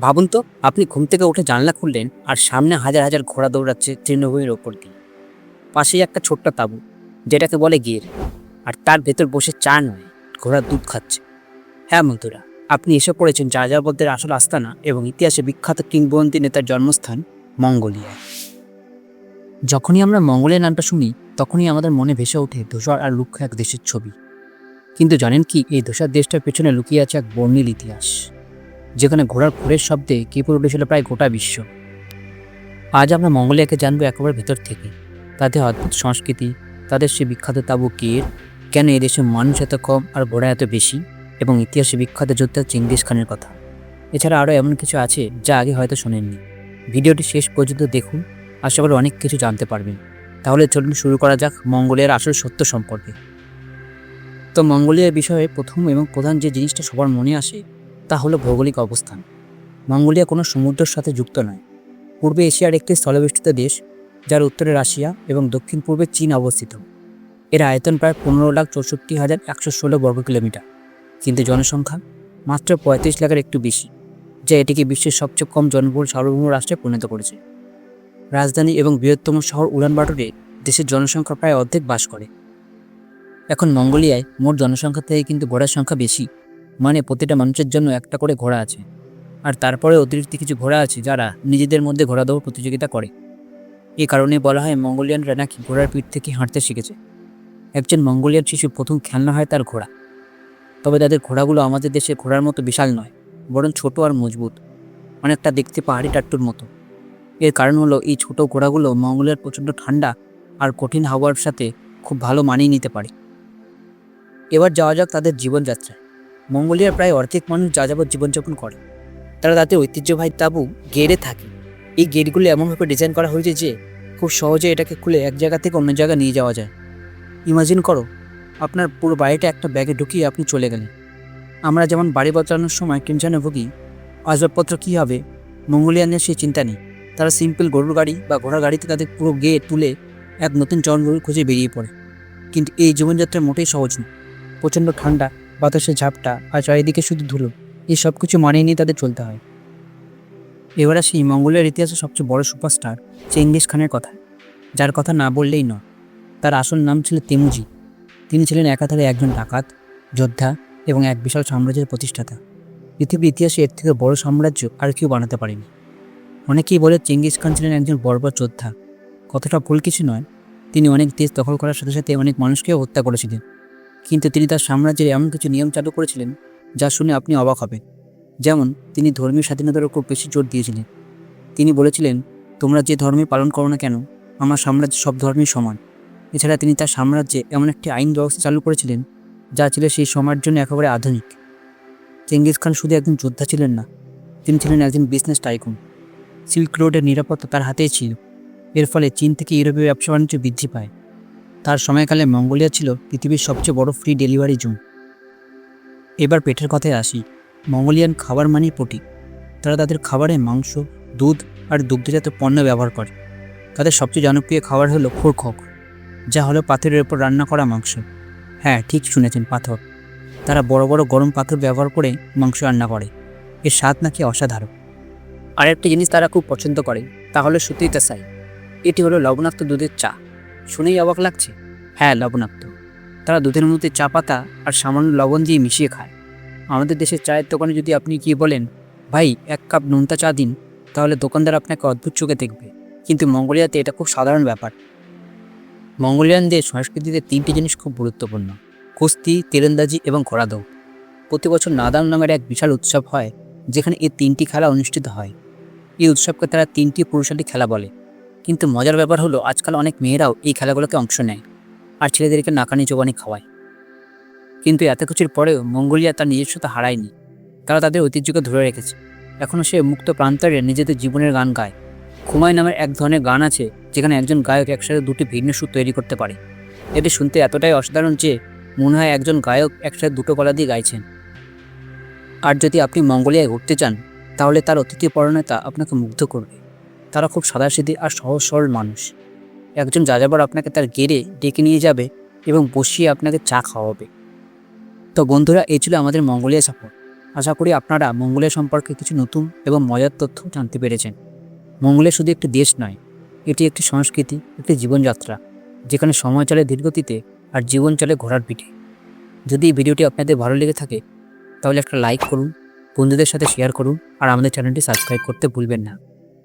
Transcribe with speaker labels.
Speaker 1: ভাবুন তো, আপনি ঘুম থেকে উঠে জানলা খুললেন আর সামনে হাজার হাজার ঘোড়া দৌড়াচ্ছে তৃণভূমির ওপর দিয়ে। পাশেই একটা ছোট্ট তাঁবু, যেটাকে বলে গির, আর তার ভেতর বসে চা নয়, ঘোড়া দুধ খাচ্ছে। হ্যাঁ বন্ধুরা, আপনি এসে পড়েছেন যাযাবরদের আসল আস্তানা এবং ইতিহাসে বিখ্যাত কিংবদন্তি নেতার জন্মস্থান মঙ্গোলিয়া যখনই আমরা মঙ্গোলিয়া নামটা শুনি, তখনই আমাদের মনে ভেসে ওঠে ধূসর আর রুক্ষ এক দেশের ছবি। কিন্তু জানেন কি, এই ধূসর দেশটার পেছনে লুকিয়ে আছে এক বর্ণিল ইতিহাস। যেখানে ঘোড়ার খুরের শব্দে কেঁপে উঠেছিল প্রায় গোটা বিশ্ব। আজ আমরা মঙ্গোলিয়াকে জানব একেবারে ভেতর থেকে। তাদের অদ্ভুত সংস্কৃতি, তাদের সে বিখ্যাত তাবু কের, কেন এদেশে মানুষ এত কম আর ঘোড়া এত বেশি, এবং ইতিহাসে বিখ্যাত যোদ্ধা চিঙ্গিস খানের কথা। এছাড়া আরও এমন কিছু আছে যা আগে হয়তো শোনেননি। ভিডিওটি শেষ পর্যন্ত দেখুন, আশা করি অনেক কিছু জানতে পারবেন। তাহলে চলুন শুরু করা যাক মঙ্গোলিয়ার আসল সত্য সম্পর্কে। তো মঙ্গোলিয়ার বিষয়ে প্রথম এবং প্রধান যে জিনিসটা সবার মনে আসে তা হলো ভৌগোলিক অবস্থান। মঙ্গোলিয়া কোনো সমুদ্রের সাথে যুক্ত নয়। পূর্বে এশিয়ার একটি স্থলবেষ্টিত দেশ, যার উত্তরে রাশিয়া এবং দক্ষিণ পূর্বে চীন অবস্থিত। এর আয়তন প্রায় পনেরো লাখ চৌষট্টি হাজার একশো ষোলো বর্গ কিলোমিটার। কিন্তু জনসংখ্যা মাত্র পঁয়ত্রিশ লাখের একটু বেশি, যা এটিকে বিশ্বের সবচেয়ে কম জনবহুল সার্বভৌম রাষ্ট্রে পরিণত করেছে। রাজধানী এবং বৃহত্তম শহর উলানবাটরে দেশের জনসংখ্যা প্রায় অর্ধেক বাস করে। এখন মঙ্গোলিয়ায় মোট জনসংখ্যা থেকে কিন্তু ঘোড়ার সংখ্যা বেশি। মানে প্রতিটা মানুষের জন্য একটা করে ঘোড়া আছে। আর তারপরে অতিরিক্ত কিছু ঘোড়া আছে যারা নিজেদের মধ্যে ঘোড়া দৌড় প্রতিযোগিতা করে। এ কারণে বলা হয় মঙ্গোলিয়ানরা নাকি ঘোড়ার পিঠ থেকে হাঁটতে শিখেছে। একজন মঙ্গোলিয়ান শিশু প্রথম খেলনা হয় তার ঘোড়া। তবে তাদের ঘোড়াগুলো আমাদের দেশে ঘোড়ার মতো বিশাল নয়, বরং ছোট আর মজবুত, অনেকটা দেখতে পাহাড়ি টাট্টুর মতো। এর কারণ হলো এই ছোট ঘোড়াগুলো মঙ্গোলিয়ার প্রচণ্ড ঠান্ডা আর কঠিন হাওয়ার সাথে খুব ভালো মানিয়ে নিতে পারে। এবার যাওয়া যাক তাদের জীবনযাত্রায়। মঙ্গোলিয়ার প্রায় অর্ধেক মানুষ যাযাবর জীবনযাপন করে। তারা তাতে ঐতিহ্যবাহী তাঁবু গেড়ে থাকে। এই গেটগুলো এমনভাবে ডিজাইন করা হয়েছে যে খুব সহজে এটাকে খুলে এক জায়গা থেকে অন্য জায়গায় নিয়ে যাওয়া যায়। ইমাজিন করো, আপনার পুরো বাড়িটা একটা ব্যাগে ঢুকিয়ে আপনি চলে গেলেন। আমরা যেমন বাড়ি বদলানোর সময় টেনশনে ভুগি, আসবাবপত্র কী হবে মঙ্গোলিয়ানদের সেই চিন্তা নেই। তারা সিম্পল গরুর গাড়ি বা ঘোড়ার গাড়িতে তাদের পুরো গেট তুলে এক নতুন জঙ্গল খুঁজে বেরিয়ে পড়ে। কিন্তু এই জীবনযাত্রা মোটেই সহজ নয়। প্রচণ্ড ঠান্ডা বাতাসের ঝাপটা আর চারিদিকে শুধু ধুলো, এই সব কিছু মানিয়ে নিয়ে তাদের চলতে হয়। এবার আসি মঙ্গোলিয়ার ইতিহাসে সবচেয়ে বড় সুপারস্টার চেঙ্গিস খানের কথা, যার কথা না বললেই নয়। তার আসল নাম ছিল তেমুজি। তিনি ছিলেন একাধারে একজন ডাকাত, যোদ্ধা এবং এক বিশাল সাম্রাজ্যের প্রতিষ্ঠাতা। পৃথিবীর ইতিহাসে এর থেকে বড় সাম্রাজ্য আর কেউ বানাতে পারেনি। অনেকেই বলে চেঙ্গিস খান ছিলেন একজন বর্বর যোদ্ধা। কতটা ভুল কিছু নয়। তিনি অনেক দেশ দখল করার সাথে সাথে অনেক মানুষকেও হত্যা করেছিলেন। কিন্তু তিনি তার সাম্রাজ্যের এমন কিছু নিয়ম চালু করেছিলেন যা শুনে আপনি অবাক হবেন। যেমন, তিনি ধর্মীয় স্বাধীনতার উপর বেশি জোর দিয়েছিলেন। তিনি বলেছিলেন, তোমরা যে ধর্মে পালন করো না কেন, আমার সাম্রাজ্য সব ধর্মই সমান। এছাড়া তিনি তার সাম্রাজ্যে এমন একটি আইন ব্যবস্থা চালু করেছিলেন, যা ছিল সেই সময়ের জন্য একেবারে আধুনিক। চেঙ্গিস খান শুধু একজন যোদ্ধা ছিলেন না, তিনি ছিলেন একজন বিজনেস টাইকুন সিল্ক রোডের নিরাপত্তা তার হাতেই ছিল। এর ফলে চীন থেকে ইউরোপীয় ব্যবসা বাণিজ্য বৃদ্ধি পায়। তার সময়কালে মঙ্গোলিয়া ছিল পৃথিবীর সবচেয়ে বড় ফ্রি ডেলিভারি জোন এবার পেটের কথায় আসি। মঙ্গোলিয়ান খাবার মানেই প্রোটিন। তারা তাদের খাবারে মাংস, দুধ আর দুগ্ধজাত পণ্য ব্যবহার করে। তাদের সবচেয়ে জনপ্রিয় খাবার হলো খোরখক, যা হলো পাথরের ওপর রান্না করা মাংস। হ্যাঁ ঠিক শুনেছেন, পাথর। তারা বড় বড় গরম পাথর ব্যবহার করে মাংস রান্না করে। এর স্বাদ নাকি অসাধারণ। আরেকটি জিনিস তারা খুব পছন্দ করে, তা হলো সুতিতা সাই এটি হলো লবণাক্ত দুধের চা। শুনেই অবাক লাগছে। হ্যাঁ লবণাক্ত। তারা দুধের মধ্যে চা পাতা আর সামান্য লবণ দিয়ে মিশিয়ে খায়। আমাদের দেশের চায়ের দোকানে যদি আপনি গিয়ে বলেন, ভাই, এক কাপ নোনতা চা দিন, তাহলে দোকানদার আপনাকে অদ্ভুত চোখে দেখবে। কিন্তু মঙ্গোলিয়াতে এটা খুব সাধারণ ব্যাপার। মঙ্গোলিয়ানদের সংস্কৃতিতে তিনটি জিনিস খুব গুরুত্বপূর্ণ। কুস্তি, তীরন্দাজি এবং ঘোড়া দৌড় প্রতি বছর নাদাম নামের এক বিশাল উৎসব হয়, যেখানে এই তিনটি খেলা অনুষ্ঠিত হয়। এই উৎসবকে তারা তিনটি পুরুষালী খেলা বলে। কিন্তু মজার ব্যাপার হলো, আজকাল অনেক মেয়েরাও এই খেলাগুলোকে অংশ নেয় আর ছেলেদেরকে নাকানি চোবানি খাওয়ায়। কিন্তু এত কিছুর পরেও মঙ্গোলিয়া তার নিজস্বতা হারায়নি। তারা তাদের ঐতিহ্যকে ধরে রেখেছে। এখনও সে মুক্ত প্রান্তরে নিজেদের জীবনের গান গায়। খুমাই নামের এক ধরনের গান আছে, যেখানে একজন গায়ক একসাথে দুটি ভিন্ন সুর তৈরি করতে পারে। এটি শুনতে এতটাই অসাধারণ যে, মনে হয় একজন গায়ক একসাথে দুটো গলা দিয়ে গাইছেন। আর যদি আপনি মঙ্গোলিয়ায় ঘুরতে চান, তাহলে তার অতিথি পরণতা আপনাকে মুগ্ধ করবে। তারা খুব সাদাসিধি আর সহজ সরল মানুষ। একজন যাযাবর আপনাকে তার গেড়ে ডেকে নিয়ে যাবে এবং বসিয়ে আপনাকে চা খাওয়াবে। তো বন্ধুরা, এই ছিল আমাদের মঙ্গোলিয়া সফর। আশা করি আপনারা মঙ্গলের সম্পর্কে কিছু নতুন এবং মজার তথ্য জানতে পেরেছেন। মঙ্গলে শুধু একটি দেশ নয়, এটি একটি সংস্কৃতি, একটি জীবনযাত্রা, যেখানে সময় চলে ধীরগতিতে আর জীবন চলে ঘোড়ার পিঠে। যদি এই ভিডিওটি আপনাদের ভালো লেগে থাকে, তাহলে একটা লাইক করুন, বন্ধুদের সাথে শেয়ার করুন, আর আমাদের চ্যানেলটি সাবস্ক্রাইব করতে ভুলবেন না।